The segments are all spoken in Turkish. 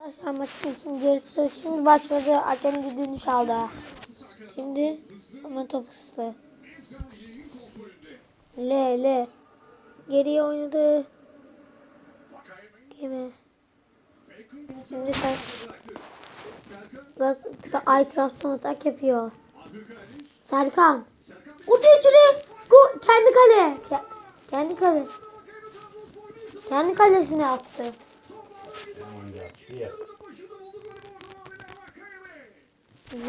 Arkadaşlar maçın ikinci yarısı şimdi başladı. Hakem düdüğünü çaldı. Şimdi ama top hızlı. L L. Geriye oynadı. Kimi? Şimdi sen Bak Ay Trabzon atak yapıyor. Serkan. O içeri. Kendi kale. Ke- kendi kale. Kendi kalesine attı.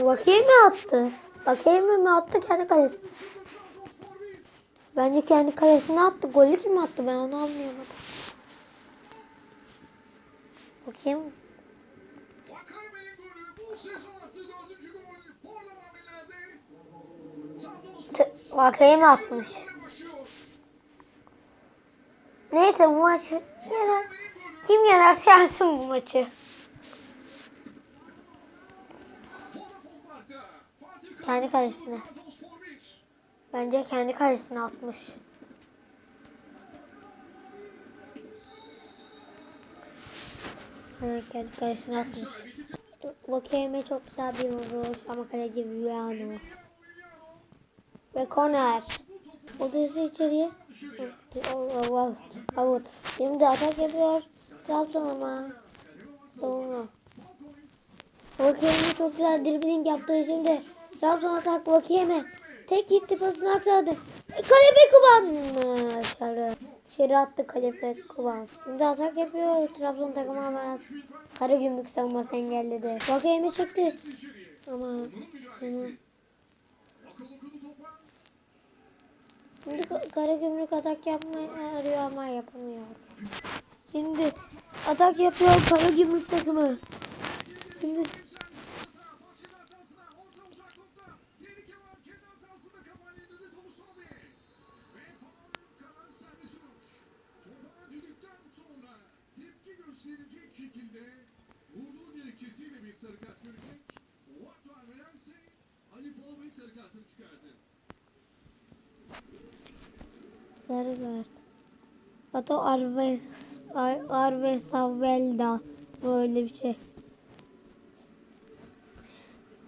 Bakayım mi attı? Bakayım mi attı kendi kalesi? Bence kendi kalesine attı. Golü kim attı? Ben onu anlayamadım. Bakayım. T- Bakayım atmış. Neyse bu maçı yener. Kim yenerse yensin bu maçı. Kendi kalesine. Bence kendi kalesine atmış. Evet, kendi kalesine atmış. Bakayım çok güzel bir vuruş ama kaleci Viano. Ve korner. O da içeriye. Out. Out. Şimdi atak yapıyor. Trabzon ama. Savunma. Vakiyeme çok güzel dribbling yaptı şimdi. Trabzon atak Vakiyeme. Tek gitti pasını aktardı. E, Kalebe Kuban. Dışarı. Dışarı attı Kalebe Kuban. Şimdi atak yapıyor. Trabzon takımı ama Kara gümrük savunması engelledi. Vakiyeme çıktı. Ama. Hı. Şimdi Ka- Kara gümrük atak yapmayı arıyor ama yapamıyor. Şimdi atak yapıyor Kara gümrük takımı. Şimdi sarı kart. Pato Arves Ar Arvesavelda böyle bir şey.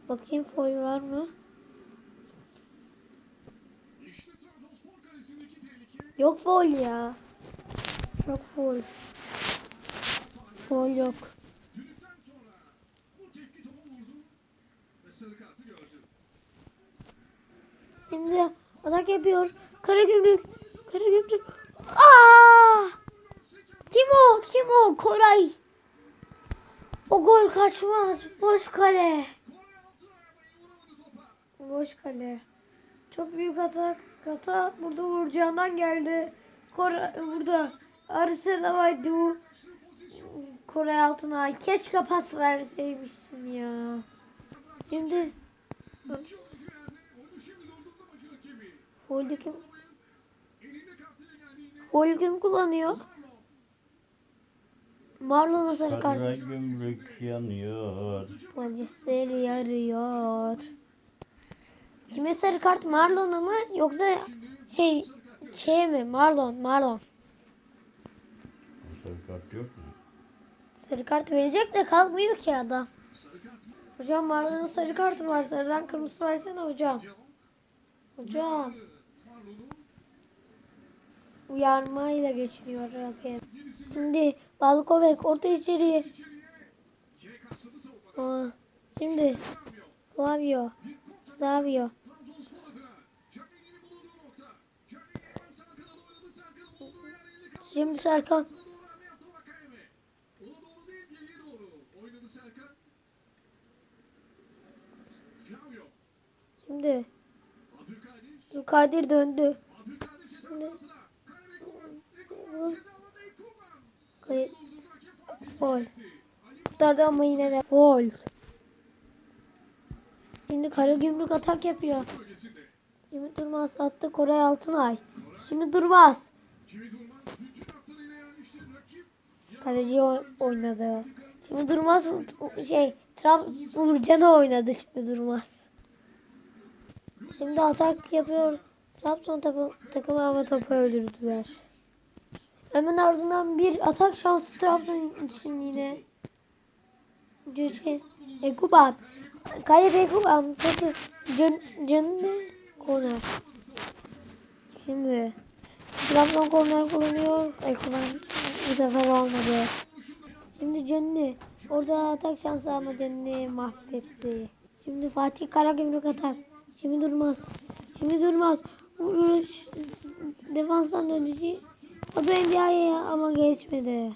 Bakayım foul var mı? Yok foul ya. Yok foul. Foul yok. Şimdi atak yapıyor. Karagümrük. Karagümrük. Aa! Kim o? Kim o? Koray. O gol kaçmaz. Boş kale. Boş kale. Çok büyük atak. Kata burada vuracağından geldi. Koray burada. Arsenal Aydu. Koray Altınay. Keşke pas verseymişsin ya. Şimdi İki oyuncu yerde onu şimdi durdurdu maçı rakibi. Fold'u kim? Elinde kartıyla kim kullanıyor? Marlon'a sarı Kara kart. gümrük yanıyor. Polisler yarıyor. Kime sarı kart? Marlon'a mı yoksa şey şey mi? Marlon, Marlon. Sarı kart yok mu? Sarı kart verecek de kalkmıyor ki adam. Hocam Marlon'un sarı kartı var. Sarıdan kırmızı versene hocam. Hocam. Uyarmayla geçiniyor hakem. Şimdi Balkovek orta içeriye. Aa, şimdi Flavio. Flavio. Şimdi Serkan. Şimdi Abdülkadir. Kadir döndü. Abdülkadir Gol. Kurtardı ama yine de gol. Şimdi Karagümrük atak yapıyor. Şimdi Durmaz attı Koray Altınay. Şimdi Durmaz. Kaleci oynadı. Şimdi Durmaz şey Trab Uğurcan'a oynadı şimdi Durmaz. Şimdi atak yapıyor. Trabzon takı- takımı ama topu öldürdüler. Hemen ardından bir atak şansı Trabzon için yine. Cüce. Ekuban. Kalep Ekuban. Pası. Can, canını korner. Şimdi. Trabzon korner kullanıyor. Ekuban bu sefer olmadı. Şimdi Canını. Orada atak şansı ama Canını mahvetti. Şimdi Fatih Karagümrük atak. Şimdi durmaz. Şimdi durmaz. Vuruş. Defanstan dönüşü. O da Ndiaye ama geçmedi.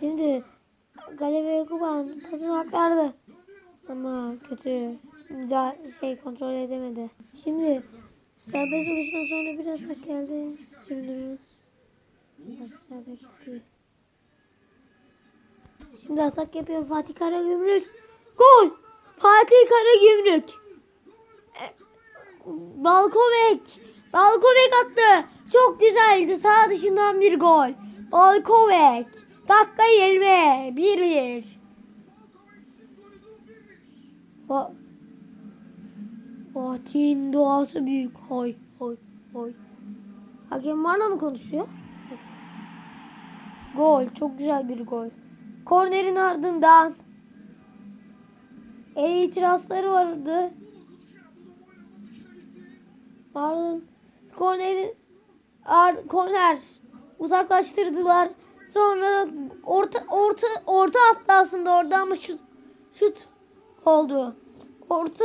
Şimdi Galebe Kuban pasını aktardı. Ama kötü. Daha şey kontrol edemedi. Şimdi serbest vuruştan sonra bir atak geldi. Şimdi biraz. Şimdi atak yapıyor Fatih Karagümrük. Gol! Fatih Karagümrük. E, Balkovek. Balkovek attı. Çok güzeldi. Sağ dışından bir gol. Balkovek. Dakika 20. 1-1. Fa Fatih'in doğası büyük. Hoy hoy hoy. Hakem varla mı konuşuyor? Gol. Çok güzel bir gol. Kornerin ardından el itirazları vardı. Pardon. Korneri ar, korner uzaklaştırdılar. Sonra orta orta orta attı aslında orada ama şut şut oldu. Orta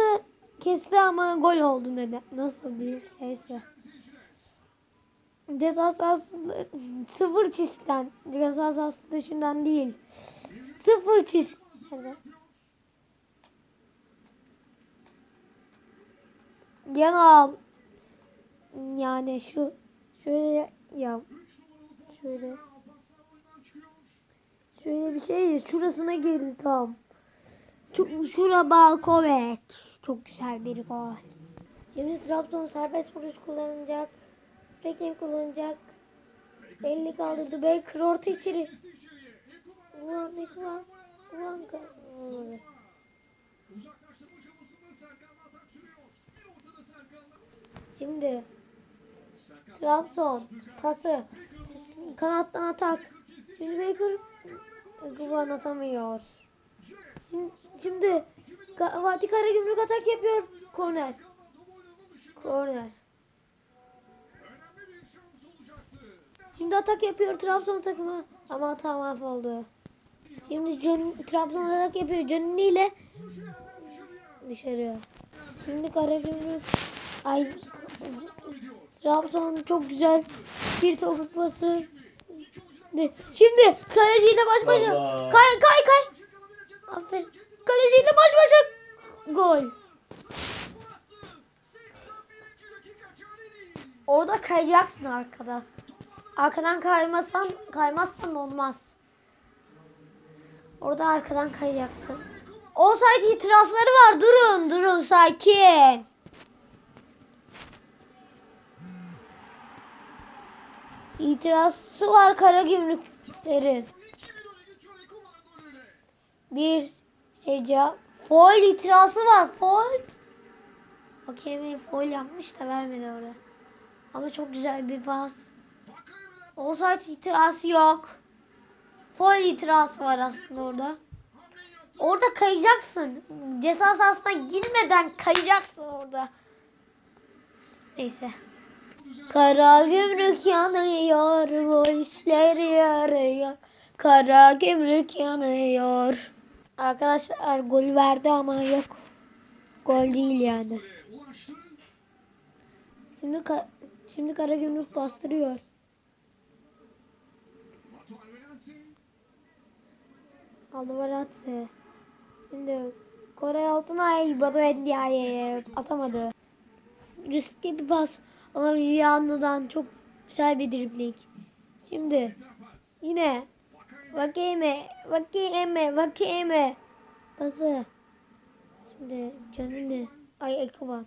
kesti ama gol oldu neden? Nasıl bir şeyse. Ceza sahası sıfır çizgiden. Ceza sahası dışından değil. Sıfır çizgiden. Yanal. Yani şu şöyle ya şöyle şöyle bir şey şurasına girdi tam. Çok şura Balkovek. Çok güzel bir gol. Şimdi Trabzon serbest vuruş kullanacak. Tekin kullanacak. 50 kaldırdı. Baker orta içeri. Ulan ulan. Ulan olmadı. Uzaklaştırma Trabzon pası kanattan atak. Şimdi Baker Guban atamıyor. Şimdi, şimdi Fatih Karagümrük atak yapıyor. Korner. Korner. Şimdi atak yapıyor Trabzon takımı ama hata mahvoldu. Şimdi Can, Trabzon atak yapıyor. Canini ile dışarı. Şimdi Karagümrük ay Trabzon çok güzel bir topuk pası. Şimdi kaleciyle baş başa. Allah. Kay kay kay. Aferin. Kaleciyle baş başa. Gol. Orada kayacaksın arkada. Arkadan kaymasan, kaymazsan olmaz. Orada arkadan kayacaksın. Offside itirazları var. Durun, durun sakin. İtirazı var kara gümrüklerin. Bir cevap. Foul itirazı var. Foul. Hakemi foul yapmış da vermedi oraya. Ama çok güzel bir pas. Offside itirazı yok. Foul itirazı var aslında orada. Orada kayacaksın. Ceza sahasına girmeden kayacaksın orada. Neyse. Kara gümrük yanıyor, bu işler yarıyor. Kara gümrük yanıyor. Arkadaşlar gol verdi ama yok. Gol değil yani. Şimdi ka- şimdi kara gümrük bastırıyor. Alvaratse. Şimdi Koray Altınay Batu Endiaye'ye atamadı. Riskli bir pas ama Viviano'dan çok güzel bir dribling. Şimdi yine Vakeme, Vakeme, Vakeme. Pası. Şimdi Canini, ay Ekuban.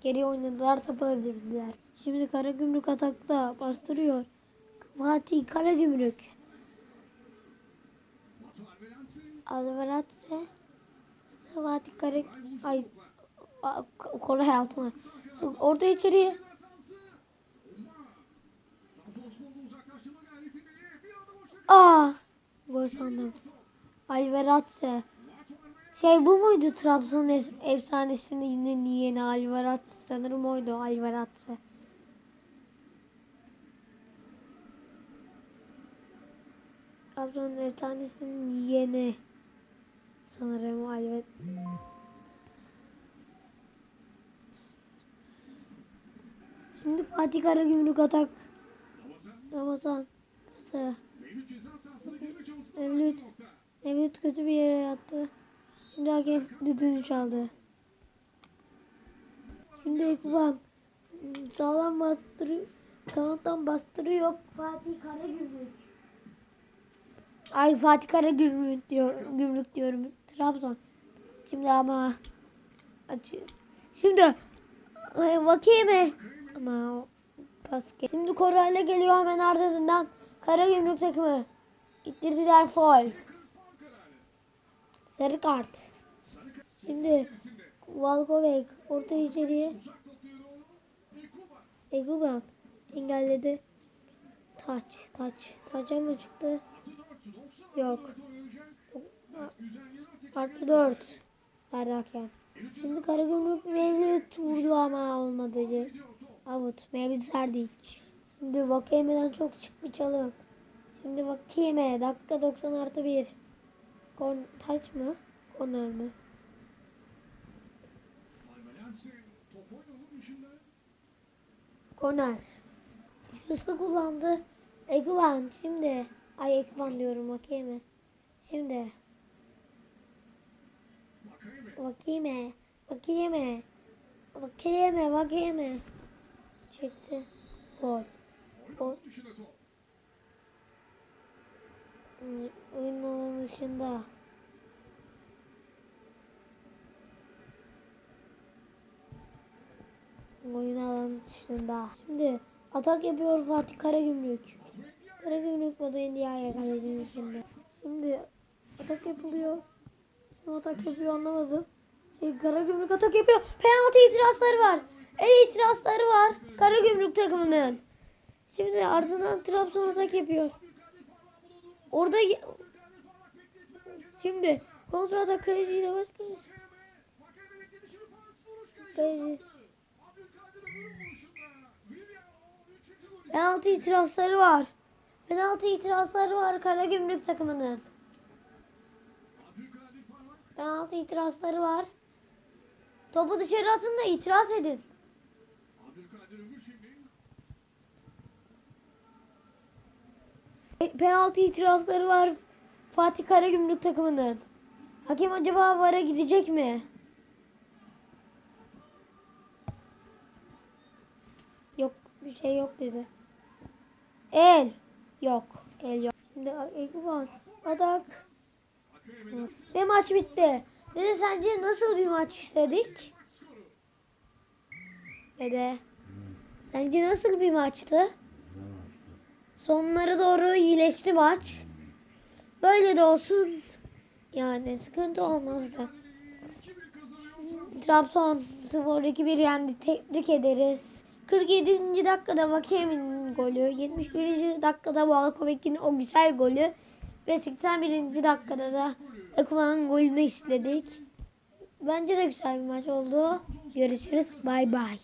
Geri oynadılar, topu öldürdüler. Şimdi Karagümrük atakta bastırıyor. Fatih Karagümrük. Batuhan Velensi. Alvaratse. Fatih Kara... Ay... Koray altına. Orta içeriye. Aa! Gol sandım. Alveratse. Şey bu muydu Trabzon es- efsanesinin yeni Alveratse sanırım oydu Alveratse. Trabzon efsanesinin yeni sanırım Alver. Şimdi Fatih Karagümrük atak. Ramazan. Pası. Mevlüt Mevlüt. Mevlüt kötü bir yere yattı. Şimdi hakem düdüğünü çaldı. Şimdi Ekban sağlam bastırıyor. Kanattan bastırıyor. Fatih Karagümrük. Ay Fatih Karagümrük diyor, gümrük diyorum. Trabzon. Şimdi ama açı. Şimdi ay, Vakime ama pas Şimdi Koray'la geliyor hemen ardından Karagümrük takımı. İttirdiler foul. Sarı kart. Şimdi. Valkovek orta içeriye. Eguban engelledi. Taç, taç. Taça mı çıktı? Artı dört. 90 Yok. artı dört oynayacak. Güzel yer öteki. Artı 4. Verdi hakem. Şimdi Karagümrük Mevlüt vurdu ama olmadı. Avut. Mevlüt verdi. Şimdi Vakime'den çok şık bir çalım. Şimdi Vakime dakika 90 artı 1. Kon taç mı? Oynadı dışında. Korner. Hızlı kullandı. Eguvan şimdi. Ay Eguvan diyorum Vakime. Şimdi Vakayeme. Vakime. Vakime. Vakime. Vakime. Çekti. Gol. Top. Oyun alanı dışında. Oyun alanı dışında. Şimdi atak yapıyor Fatih Karagümrük. Karagümrük Badu India'ya kalecinin dışında. Şimdi atak yapılıyor. Şimdi atak yapıyor anlamadım. Şey Karagümrük atak yapıyor. Penaltı itirazları var. El itirazları var Karagümrük takımının. Şimdi ardından Trabzon atak yapıyor. Orada şimdi kontra atak kaleciyle baş kaleci. Penaltı itirazları var. Penaltı itirazları var Karagümrük takımının. Penaltı itirazları var. Topu dışarı atın da itiraz edin. Abdülkadir Ömür şimdi. E, Penaltı itirazları var Fatih Karagümrük takımının. Hakem acaba VAR'a gidecek mi? Yok bir şey yok dedi. El. Yok. El yok. Şimdi Ekuban. Adak. Ve maç bitti. Dede sence nasıl bir maç istedik? Dede. Sence nasıl bir maçtı? Sonlara doğru iyileşti maç. Böyle de olsun. Yani sıkıntı olmazdı. 2-1 kazanıyor. Trabzon 0-2-1 yendi. Tebrik ederiz. 47. dakikada Vakiye'nin golü. 71. dakikada Valkovek'in o güzel golü. Ve 81. dakikada da Ekuban'ın golünü istedik. Bence de güzel bir maç oldu. Görüşürüz. Bay bay.